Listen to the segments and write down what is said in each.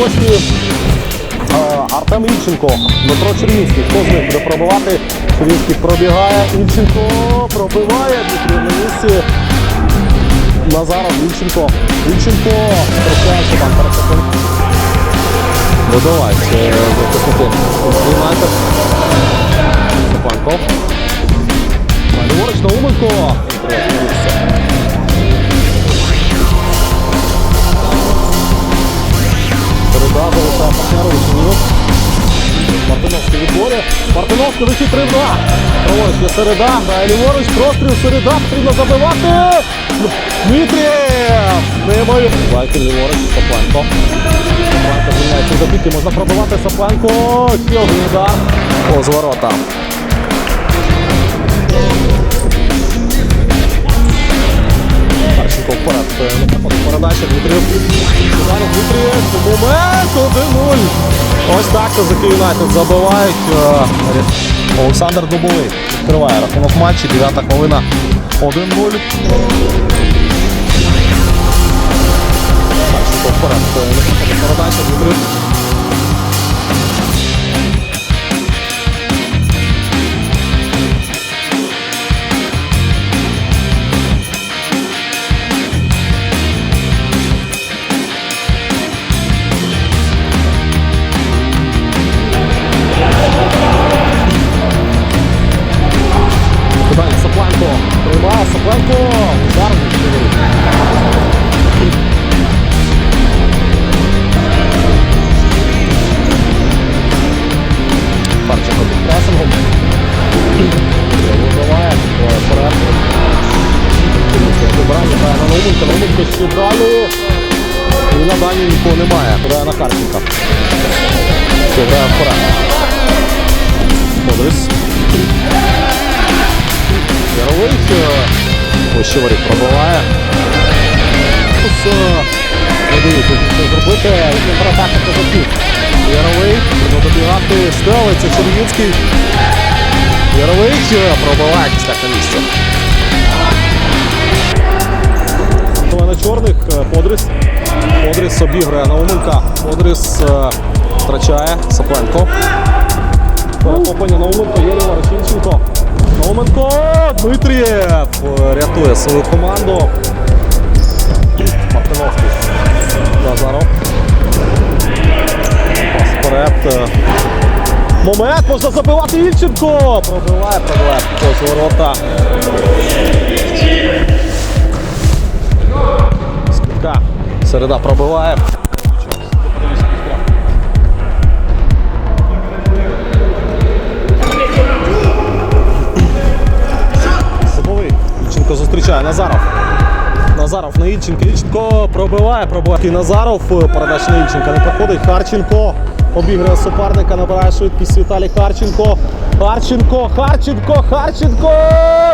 сьогодні е, Артем Ільченко, Дмитро Чернівський. Хто з них буде пробивати? Чернівський пробігає. Ільченко пробиває на місці. Назаров Ільченко. Ільченко втрачається там перед Водолазь захисники. Мартиновський відборі. Мартиновський вихід 3 2 Праворуч для середа. Грає ліворуч. Простріл середа. Потрібно забивати. Дмитрієв. Неймовірно. Вайкер ліворуч. Сопленко. Сопленко звільняється до бійки. Можна пробивати Сопленко. Ще один. О, з ворота. Вперед. Передача Дмитрів. Зараз Дмитрів. Момент 1-0. Ось так козаки Юнайтед забивають. Е, Олександр Дубовий відкриває рахунок матчі. 9 хвилина 1-0. Харченко вперед. Е, Передача Дмитрів. Сапленко. Удар. Парченко під пресингом. Вибиває. Вперед. Вибирання грає на Науменка. Науменко ще далі. І на дані нікого немає. Грає на Харченка. Все, грає вперед. Бодрис. Ще воріт пробиває. Е, зробити. Контратака козаків. Яровий. Треба добігати. Стелиться Чернівський. Яровик е, пробиває кістяк на місці. Антона Чорних. е, Подрис. Подрис обіграє Науменка. Подрис е, втрачає. Сапленко. Перехоплення Науменко, є ліворуч Науменко, Дмитрієв е, рятує свою команду. Мартиновський. Назаров. Пас вперед. е. Момент, можна забивати Ільченко. Пробиває, пробиває повз ворота. Скидка. Середа пробиває. Зустрічає Назаров. Назаров на Ільченка. Ільченко пробиває, пробиває. Назаров. е, Передача на Ільченка не проходить. Харченко. Обіграє суперника, набирає швидкість Віталій Харченко. Харченко, Харченко, Харченко!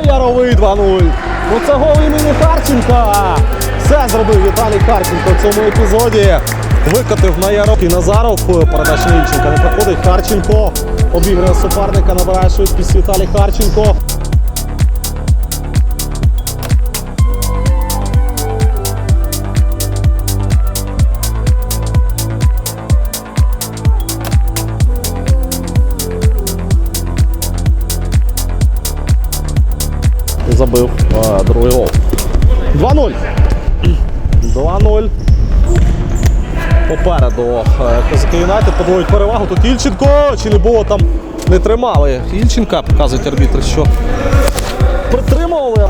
Яровий 2-0. Ну це гол імені Харченка. Все зробив Віталій Харченко в цьому епізоді. Викотив на Ярок і Назаров. е, Передача на Ільченка не проходить. Харченко. Обіграє суперника, набирає швидкість Віталій Харченко. Забив другий гол. 2-0. 2-0. Попереду е, Козаки Юнайтед подвоюють перевагу. Тут Ільченко чи не було там не тримали. Ільченка показують арбітри, що притримували.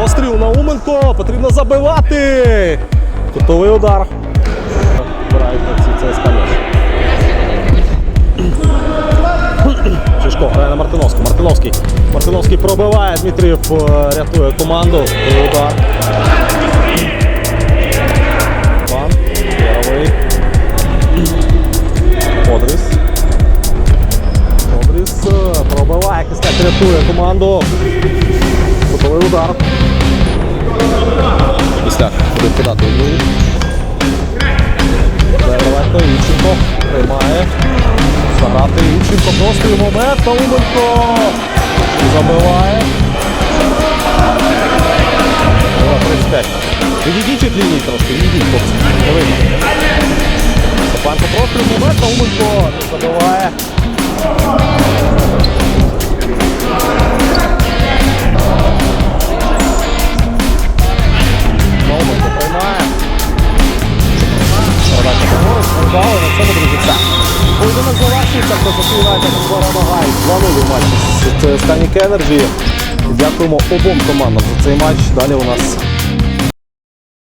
Розстріл Науменко, потрібно забивати. Кутовий удар. Вбирають на ці Шишко грає на Мартиновську. Мартиновський. Мартиновський пробиває. Дмитрієв е, рятує команду. Удар. Пан. Яровий. Подрис. Подрис е, пробиває. Кистяк рятує команду. Готовий удар. Кистяк буде кидати у Івченко приймає. Заграти Івченко простий момент. Науменко забиває. О, 35. Відійдіть від лінії трошки, відійдіть, хлопці. Не видно. Степанко просто момент, Науменко забиває. Поєдинок завершується, Козаки Юнайтед перемагають 2-0 у матчі з ЦСКА Енерджі. Дякуємо обом командам за цей матч. Далі у нас